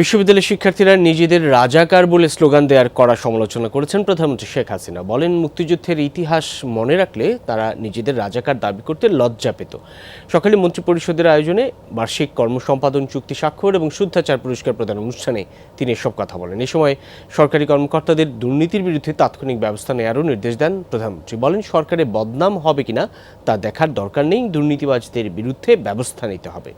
বিশ্ববিদ্যালয়ের শিক্ষার্থীরা নিজেদের রাজাকার বলে স্লোগান দেওয়ার কড়া সমালোচনা করেছেন প্রধানমন্ত্রী শেখ হাসিনা। বলেন, মুক্তিযুদ্ধের ইতিহাস মনে রাখলে তারা নিজেদের রাজাকার দাবি করতে লজ্জা পেত। সকালে মন্ত্রিপরিষদের আয়োজনে বার্ষিক কর্মসম্পাদন চুক্তি স্বাক্ষর এবং শুদ্ধাচার পুরস্কার প্রদান অনুষ্ঠানে তিনি এসব কথা বলেন। এ সময় সরকারি কর্মকর্তাদের দুর্নীতির বিরুদ্ধে তাৎক্ষণিক ব্যবস্থা নেওয়ারও নির্দেশ দেন প্রধানমন্ত্রী। বলেন সরকারের বদনাম হবে কিনা তা দেখার দরকার নেই। দুর্নীতিবাজদের বিরুদ্ধে ব্যবস্থা নিতে হবে।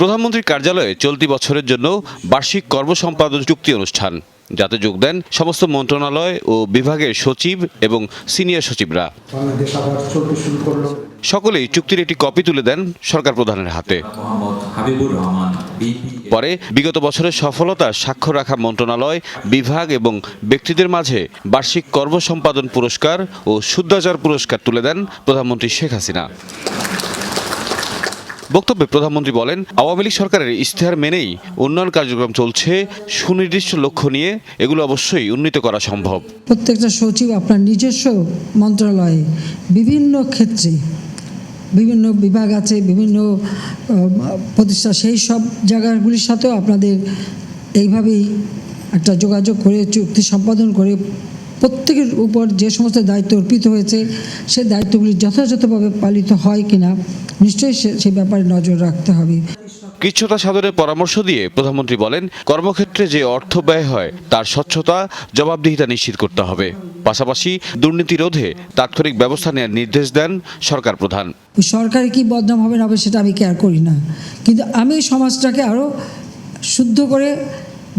প্রধানমন্ত্রীর কার্যালয়ে চলতি বছরের জন্য বার্ষিক কর্মসম্পাদন চুক্তি অনুষ্ঠান যাতে যোগ দেন সমস্ত মন্ত্রণালয় ও বিভাগের সচিব এবং সিনিয়র সচিবরা। সকলেই চুক্তির একটি কপি তুলে দেন সরকার প্রধানের হাতে। মোহাম্মদ হাবিবুর রহমান বিপি পরে বিগত বছরের সফলতা স্বাক্ষর রাখা মন্ত্রণালয় বিভাগ এবং ব্যক্তিদের মাঝে বার্ষিক কর্মসম্পাদন পুরস্কার ও শুদ্ধাচার পুরস্কার তুলে দেন প্রধানমন্ত্রী শেখ হাসিনা। বক্তব্যে প্রধানমন্ত্রী বলেন, আওয়ামী লীগ সরকারের ইশতেহার মেনেই উন্নয়ন কার্যক্রম চলছে। সুনির্দিষ্ট লক্ষ্য নিয়ে এগুলো অবশ্যই উন্নীত করা সম্ভব। প্রত্যেকটা সচিব আপনার নিজস্ব মন্ত্রণালয়ে বিভিন্ন ক্ষেত্রে, বিভিন্ন বিভাগ আছে, বিভিন্ন প্রতিষ্ঠা, সেই সব জায়গাগুলির সাথেও আপনাদের এইভাবেই একটা যোগাযোগ করে, চুক্তি সম্পাদন করে প্রত্যেকের উপর যে সমস্ত দায়িত্ব অর্পিত হয়েছে সে দায়িত্বগুলি যথাযথভাবে পালিত হয় কিনা নিশ্চয়ই সে ব্যাপারে নজর রাখতে হবে। কৃচ্ছতা সাধনের পরামর্শ দিয়ে প্রধানমন্ত্রী বলেন কর্মক্ষেত্রে যে অর্থ ব্যয় হয় তার স্বচ্ছতা জবাবদিহিতা নিশ্চিত করতে হবে। পাশাপাশি দুর্নীতি রোধে তাৎক্ষণিক ব্যবস্থা নেওয়ার নির্দেশ দেন সরকার প্রধান। সরকারি কি বদনাম হবে না হবে সেটা আমি কেয়ার করি না। কিন্তু আমি সমাজটাকে আরও শুদ্ধ করে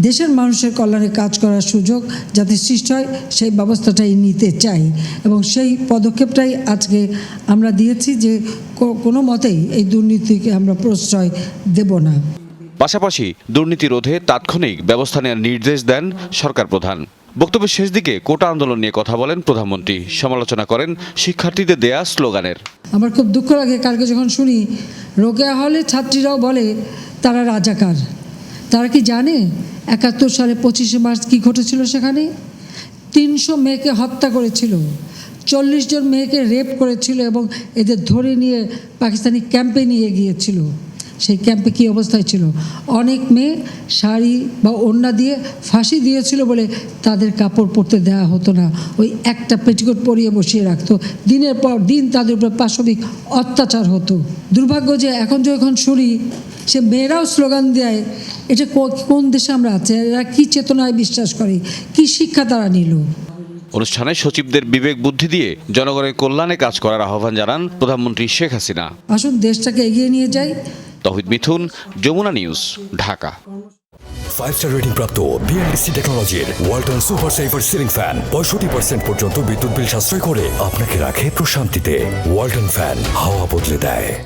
দেশের মানুষের কল্যাণে কাজ করার সুযোগ যাতে সৃষ্টি হয় সেই ব্যবস্থাটাই নিতে চাই। এবং সেই পদক্ষেপটাই আজকে আমরা দিয়েছি যে কোনো মতেই এই দুর্নীতিকে আমরা প্রশ্রয় দেব না। পাশাপাশি দুর্নীতি রোধে তাৎক্ষণিক ব্যবস্থা নেওয়ার নির্দেশ দেন সরকার প্রধান। বক্তব্যের শেষ দিকে কোটা আন্দোলন নিয়ে কথা বলেন প্রধানমন্ত্রী। সমালোচনা করেন শিক্ষার্থীদের দেয়া স্লোগানের। আমার খুব দুঃখ লাগে কালকে যখন শুনি রোকেয়া হলে ছাত্রীরাও বলে তারা রাজাকার। তারা কি জানে? একাত্তর সালে পঁচিশে মার্চ কি ঘটেছিল সেখানে? তিনশো মেয়েকে হত্যা করেছিল, চল্লিশ জন মেয়েকে রেপ করেছিল এবং এদের ধরে নিয়ে পাকিস্তানি ক্যাম্পে নিয়ে গিয়েছিল। সেই ক্যাম্পে কী অবস্থায় ছিল? অনেক মেয়ে শাড়ি বা ওড়না দিয়ে ফাঁসি দিয়েছিল বলে তাদের কাপড় পরতে দেওয়া হতো না। ওই একটা পেটিকোট পরিয়ে বসিয়ে রাখতো। দিনের পর দিন তাদের উপর পাশবিক অত্যাচার হতো। দুর্ভাগ্য যে এখন যখন শুনি সে মেয়েরাও স্লোগান দেয় এটা কোন দেশে আমরা আছি? এরা কী চেতনায় বিশ্বাস করে? কি শিক্ষা তারা নিল? অনুষ্ঠানে সচিবদের বিবেক বুদ্ধি দিয়ে জনগণের কল্যাণে কাজ করার আহ্বান জানান প্রধানমন্ত্রী শেখ হাসিনা। আসুন দেশটাকে এগিয়ে নিয়ে যাই। Tohid Mithun, Jamuna news, Dhaka. Five star rating প্রাপ্ত বিএনডিসি টেকনোলজির Walton super saver ceiling fan পঁয়ষট্টি পার্সেন্ট পর্যন্ত বিদ্যুৎ বিল সাশ্রয় করে আপনাকে রাখে প্রশান্তিতে। ওয়ালটন ফ্যান হাওয়া বদলে দেয়।